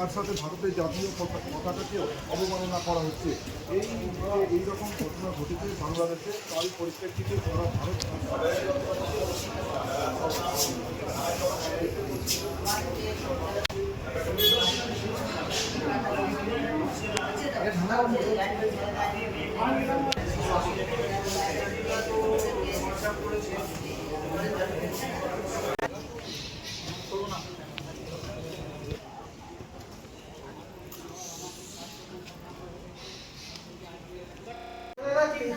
তার সাথে ভারতের জাতীয় পতা- পতাকাকেও অবমাননা করা হচ্ছে। এই এই রকম ঘটনা ঘটেছে বাংলাদেশে। তারই পরিপ্রেক্ষিতে যারা ভারত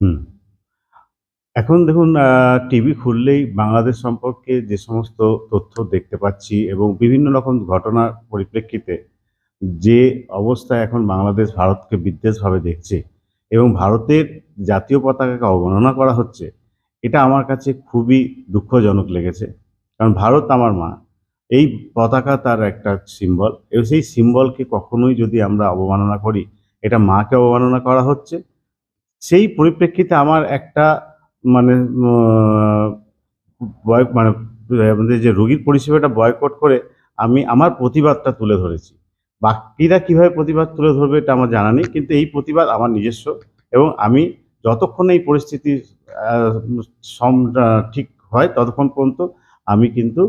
হুম। এখন দেখুন টিভি খুললেই বাংলাদেশ সম্পর্কে যে সমস্ত তথ্য দেখতে পাচ্ছি এবং বিভিন্ন রকম ঘটনার পরিপ্রেক্ষিতে যে অবস্থা এখন বাংলাদেশ ভারতকে বিদ্বেষভাবে দেখছে এবং ভারতের জাতীয় পতাকাকে অবমাননা করা হচ্ছে এটা আমার কাছে খুবই দুঃখজনক লেগেছে। কারণ ভারত আমার মা। এই পতাকা তার একটা সিম্বল এবং সেই সিম্বলকে কখনোই যদি আমরা অবমাননা করি, এটা মাকে অবমাননা করা হচ্ছে। সেই পরিপ্রেক্ষিতে আমার একটা মানে মানে আমাদের যে রোগীর পরিষেবাটা বয়কট করে আমি আমার প্রতিবাদটা তুলে ধরেছি। বাকিরা কীভাবে প্রতিবাদ তুলে ধরবে এটা আমার জানা নেই, কিন্তু এই প্রতিবাদ আমার নিজস্ব। এবং আমি যতক্ষণ এই পরিস্থিতি ঠিক হয় ততক্ষণ পর্যন্ত আমি কিন্তু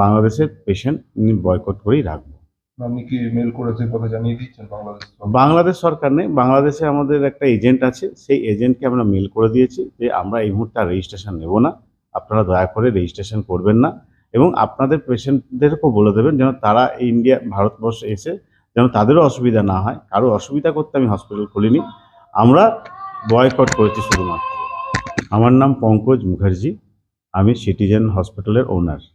বাংলাদেশের পেশেন্ট বয়কট করেই রাখব। আপনি কি মেল করেছেন কথা জানিয়ে দিচ্ছেন বাংলাদেশ সরকার? বাংলাদেশ সরকার নেই। বাংলাদেশে আমাদের একটা এজেন্ট আছে সেই এজেন্টকে আমরা মেল করে দিয়েছি যে আমরা এই মুহূর্তে আর রেজিস্ট্রেশন নেব না। আপনারা দয়া করে রেজিস্ট্রেশন করবেন না। এবং আপনাদের পেশেন্টদেরকেও বলে দেবেন যেন তারা ইন্ডিয়া ভারতবর্ষে এসে যেন তাদেরও অসুবিধা না হয়। কারও অসুবিধা করতে আমি হসপিটাল খুলিনি। আমরা বয়কট করেছি শুধুমাত্র। আমার নাম পঙ্কজ মুখার্জি। আমি সিটিজেন হসপিটালের ওনার।